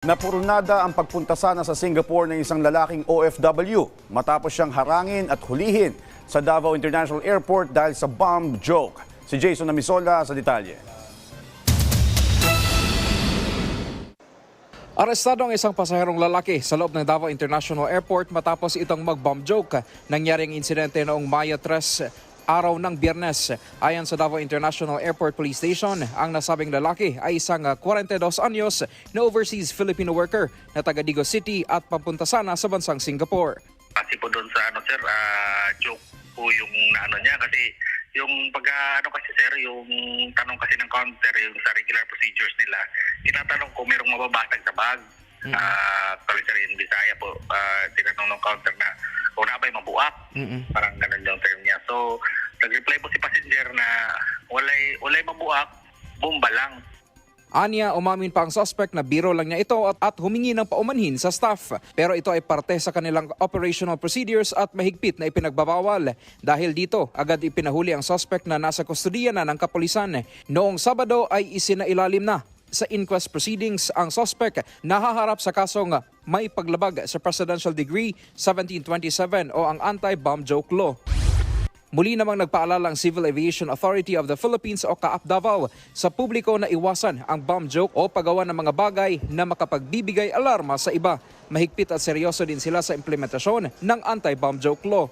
Napurnada ang pagpunta sana sa Singapore ng isang lalaking OFW matapos siyang harangin at hulihin sa Davao International Airport dahil sa bomb joke. Si Jason Namisola sa detalye. Arestado ang isang pasaherong lalaki sa loob ng Davao International Airport matapos itong mag-bomb joke. Nangyari ang insidente noong Mayo 3 araw ng biyernes. Ayon sa Davao International Airport Police Station, ang nasabing lalaki ay isang ah, 42 anyos na overseas Filipino worker na taga Digo City at papunta sana sa bansang Singapore. kasi po doon sa ano sir, ah, joke po yung ano niya kasi yung pagka ano kasi sir, yung tanong kasi ng counter yung sa regular procedures nila, tinatanong kung merong mababasag sa bag. Ah, actually sir, in Bisaya po, ah, tinanong ng counter na kung na ba'y mabuak. Parang ganun yung term niya. So, nag-reply po si passenger na walay, walay mabuak, bomba lang. Anya, umamin pa ang suspect na biro lang niya ito at, at humingi ng paumanhin sa staff. Pero ito ay parte sa kanilang operational procedures at mahigpit na ipinagbabawal. Dahil dito, agad ipinahuli ang suspect na nasa kustodiya na ng kapulisan. Noong Sabado ay isinailalim na sa inquest proceedings ang suspect nahaharap sa kasong may paglabag sa Presidential Degree 1727 o ang Anti-Bomb Joke Law. Muli namang nagpaalala ang Civil Aviation Authority of the Philippines o CAAP Davao sa publiko na iwasan ang bomb joke o paggawa ng mga bagay na makapagbibigay alarma sa iba. Mahigpit at seryoso din sila sa implementasyon ng anti-bomb joke law.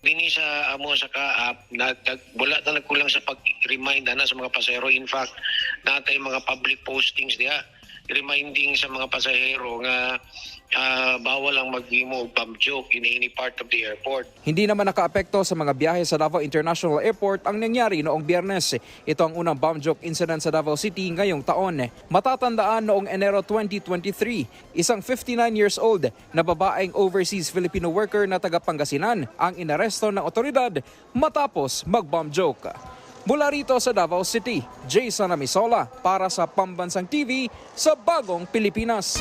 Dini sa amo sa kaap na wala na nagkulang sa pag-remind ana sa mga pasahero. In fact, natay mga public postings diha reminding sa mga pasahero nga ah, bawal ang maghimo og bomb joke in any part of the airport. Hindi naman nakaapekto sa mga biyahe sa Davao International Airport ang nangyari noong biyernes. Ito ang unang bomb joke incident sa Davao City ngayong taon. Matatandaan noong Enero 2023, isang 59 years old na babaeng overseas Filipino worker na taga Pangasinan ang inaresto ng otoridad matapos mag-bomb joke. Mula rito sa Davao City, Jason Amisola para sa Pambansang TV sa Bagong Pilipinas.